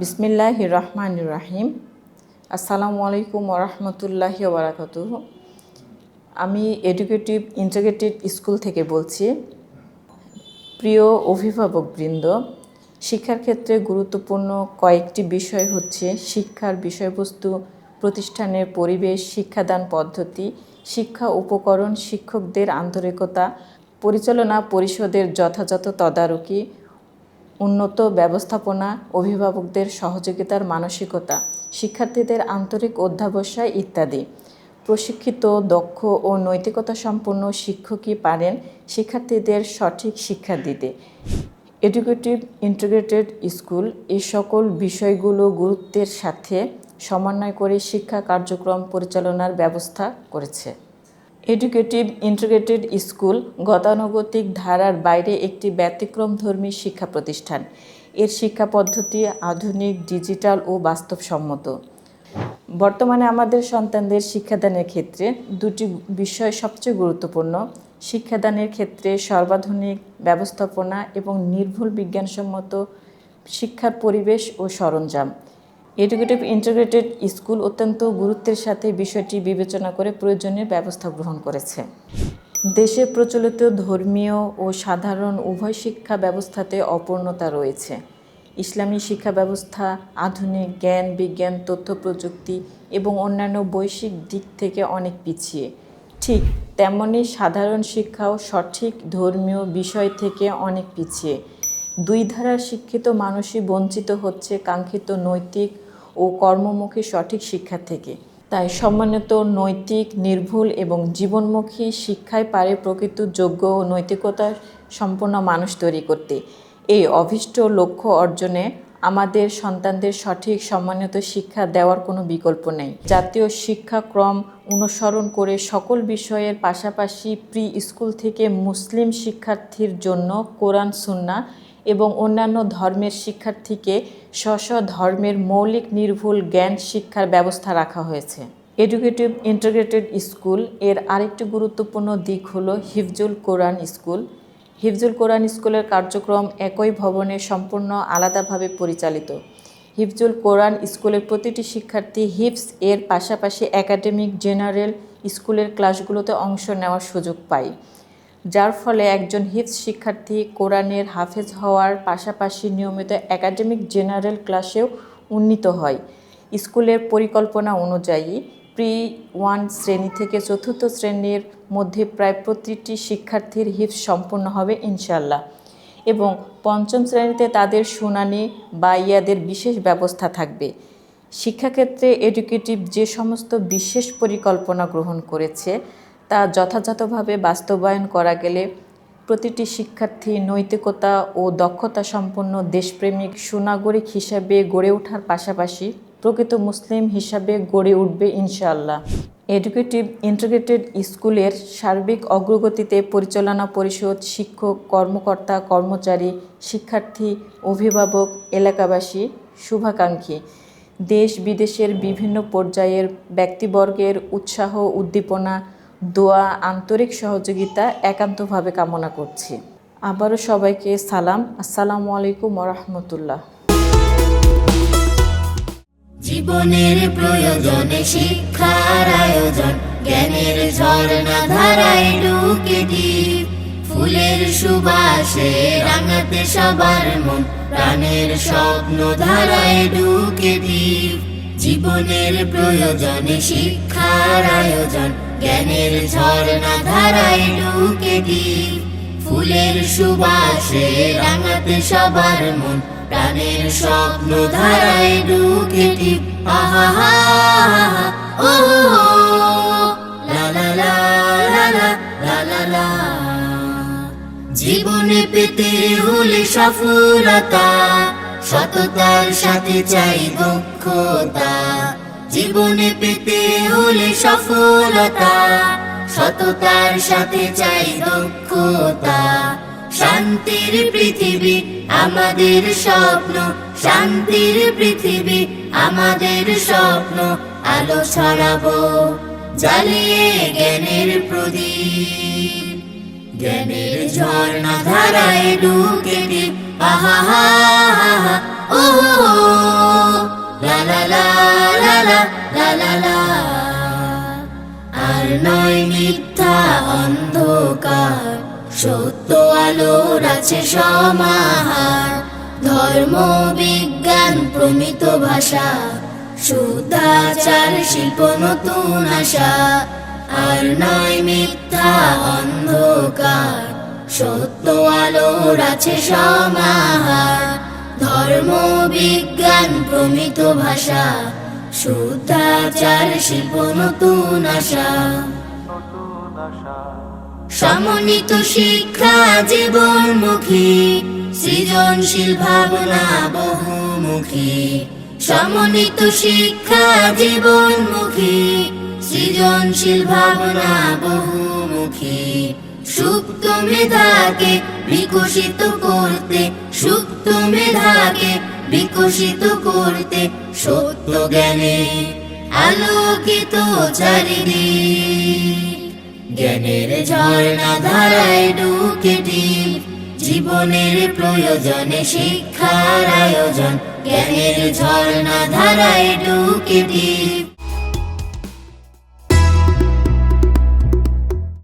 বিসমিল্লাহ রহমান রাহিম আসসালামু আলাইকুম ওরহমতুল্লাহি ওবরাকাত আমি এডুকেটিভ ইন্টিগ্রেটেড স্কুল থেকে বলছি। প্রিয় অভিভাবকবৃন্দ, শিক্ষার ক্ষেত্রে গুরুত্বপূর্ণ কয়েকটি বিষয় হচ্ছে শিক্ষার বিষয়বস্তু, প্রতিষ্ঠানের পরিবেশ, শিক্ষাদান পদ্ধতি, শিক্ষা উপকরণ, শিক্ষকদের আন্তরিকতা, পরিচালনা পরিষদের যথাযথ তদারকি উন্নত ব্যবস্থাপনা, অভিভাবকদের সহযোগিতার মানসিকতা, শিক্ষার্থীদের আন্তরিক অধ্যাবসায় ইত্যাদি। প্রশিক্ষিত, দক্ষ ও নৈতিকতা সম্পন্ন শিক্ষকই পারেন শিক্ষার্থীদের সঠিক শিক্ষা দিতে। এডুকেটিভ ইন্টিগ্রেটেড স্কুল এই সকল বিষয়গুলো গুরুত্বের সাথে সমন্বয় করে শিক্ষা কার্যক্রম পরিচালনার ব্যবস্থা করেছে। এডুকেটিভ ইন্টিগ্রেটেড স্কুল গতানুগতিক ধারার বাইরে একটি ব্যতিক্রমধর্মী শিক্ষা প্রতিষ্ঠান। এর শিক্ষা পদ্ধতি আধুনিক, ডিজিটাল ও বাস্তবসম্মত। বর্তমানে আমাদের সন্তানদের শিক্ষাদানের ক্ষেত্রে দুটি বিষয় সবচেয়ে গুরুত্বপূর্ণ। শিক্ষাদানের ক্ষেত্রে সর্বাধুনিক ব্যবস্থাপনা এবং নির্ভুল বিজ্ঞানসম্মত শিক্ষার পরিবেশ ও সরঞ্জাম। এডুকেটিভ ইন্টিগ্রেটেড স্কুল অত্যন্ত গুরুত্বের সাথে বিষয়টি বিবেচনা করে প্রয়োজনীয় ব্যবস্থা গ্রহণ করেছে। দেশে প্রচলিত ধর্মীয় ও সাধারণ উভয় শিক্ষা ব্যবস্থাতে অপূর্ণতা রয়েছে। ইসলামী শিক্ষা ব্যবস্থা, আধুনিক জ্ঞান, বিজ্ঞান, তথ্য প্রযুক্তি এবং অন্যান্য বৈশ্বিক দিক থেকে অনেক পিছিয়ে। ঠিক তেমনি সাধারণ শিক্ষাও সঠিক ধর্মীয় বিষয় থেকে অনেক পিছিয়ে। দুই ধারার শিক্ষিত মানুষই বঞ্চিত হচ্ছে কাঙ্ক্ষিত নৈতিক ও কর্মমুখী সঠিক শিক্ষা থেকে। তাই সম্মানিত নৈতিক, নির্ভুল এবং জীবনমুখী শিক্ষায় পারে প্রকৃত যোগ্য ও নৈতিকতা সম্পন্ন মানুষ তৈরি করতে। এই অভীষ্ট লক্ষ্য অর্জনে আমাদের সন্তানদের সঠিক সম্মানিত শিক্ষা দেওয়ার কোনো বিকল্প নেই। জাতীয় শিক্ষাক্রম অনুসরণ করে সকল বিষয়ের পাশাপাশি প্রি স্কুল থেকে মুসলিম শিক্ষার্থীর জন্য কোরআন সুন্না এবং অন্যান্য ধর্মের শিক্ষার্থীকে স্ব স্ব ধর্মের মৌলিক নির্ভুল জ্ঞান শিক্ষার ব্যবস্থা রাখা হয়েছে। এডুকেটিভ ইন্টিগ্রেটেড স্কুলের আরেকটি গুরুত্বপূর্ণ দিক হলো হিফজুল কোরআন স্কুল। হিফজুল কোরআন স্কুলের কার্যক্রম একই ভবনে সম্পূর্ণ আলাদাভাবে পরিচালিত। হিফজুল কোরআন স্কুলের প্রতিটি শিক্ষার্থী হিফস এর পাশাপাশি একাডেমিক জেনারেল স্কুলের ক্লাসগুলোতে অংশ নেওয়ার সুযোগ পায়। যার ফলে একজন হিফস শিক্ষার্থী কোরআনের হাফেজ হওয়ার পাশাপাশি নিয়মিত একাডেমিক জেনারেল ক্লাসেও উন্নীত হয়। স্কুলের পরিকল্পনা অনুযায়ী প্রি ওয়ান শ্রেণি থেকে চতুর্থ শ্রেণির মধ্যে প্রায় প্রতিটি শিক্ষার্থীর হিফস সম্পন্ন হবে ইনশাল্লাহ এবং পঞ্চম শ্রেণীতে তাদের শুনানি বা ইয়াদের বিশেষ ব্যবস্থা থাকবে। শিক্ষাক্ষেত্রে এডুকেটিভ যে সমস্ত বিশেষ পরিকল্পনা গ্রহণ করেছে তা যথাযথভাবে বাস্তবায়ন করা গেলে প্রতিটি শিক্ষার্থী নৈতিকতা ও দক্ষতা সম্পন্ন দেশপ্রেমিক সুনাগরিক হিসাবে গড়ে ওঠার পাশাপাশি প্রকৃত মুসলিম হিসাবে গড়ে উঠবে ইনশাআল্লাহ। এডুকেটিভ ইন্টিগ্রেটেড স্কুলের সার্বিক অগ্রগতিতে পরিচালনা পরিষদ, শিক্ষক, কর্মকর্তা, কর্মচারী, শিক্ষার্থী, অভিভাবক, এলাকাবাসী, শুভাকাঙ্ক্ষী। দেশ বিদেশের বিভিন্ন পর্যায়ের ব্যক্তিবর্গের উৎসাহ, উদ্দীপনা দোয়া, আন্তরিক সহযোগিতা একান্তভাবে কামনা করছি। আবারও সবাইকে সালাম। আসসালামু আলাইকুম রহমতুল্লাহ জীবনের প্রয়োজনে শিক্ষার আয়োজন, জ্ঞানের ঝর্ণা ধারায় ঢুকে দ্বীপ ফুলের সুবাসে রাঙাতে সবার মন, প্রাণের স্বপ্ন ধারায় ঢুকে দ্বীপ জীবনের প্রয়োজনে শিক্ষার আয়োজন, জ্ঞানের ঝর্ণা ধারায় ঢুকে ফুলের সুবাসে রাঙাতে সবার মন, প্রাণের স্বপ্ন ধারায় ঢুকে দ্বীপ আহা ও জীবনে পেতে হলে সফলতা সততার সাথে চাই দক্ষতা। জীবনে পেতে হলে সফলতা। সততার সাথে চাই দক্ষতা। শান্তির পৃথিবী আমাদের স্বপ্ন। শান্তির পৃথিবী আমাদের স্বপ্ন। আলো ছড়াবো জ্বালিয়ে জ্ঞানের প্রদীপ। জ্ঞানের ঝর্ণা ধারায় দিন আহা হা হা ও লা লা লা আর নয় মিথ্যা অন্ধকার, সত্য আলোর আছে সমাহার। ধর্ম, বিজ্ঞান, প্রমিত ভাষা, শুদ্ধাচার, শিল্প নতুন আশা। আর নয় মিথ্যা অন্ধকার সত্য আলোর আছে সমাহার, ধর্ম, বিজ্ঞান, প্রমিত ভাষা শুদ্ধাচার শিল্প, নতুন আশা। সমন্বিত শিক্ষা জীবনমুখী, সৃজনশীল ভাবনা বহুমুখী। সমন্বিত শিক্ষা জীবনমুখী, সৃজনশীল ভাবনা বহুমুখী। সুপ্ত মেধাকে বিকশিত করতে, সুপ্ত মেধাকে বিকশিত করতে সত্য জ্ঞানে আলোকিত চারিদিক। জ্ঞানের ঝর্ণা ধারায় ডুকেটি জীবনের প্রয়োজনে শিক্ষার আয়োজন। জ্ঞানের ঝর্ণা ধারায় ডুকেটি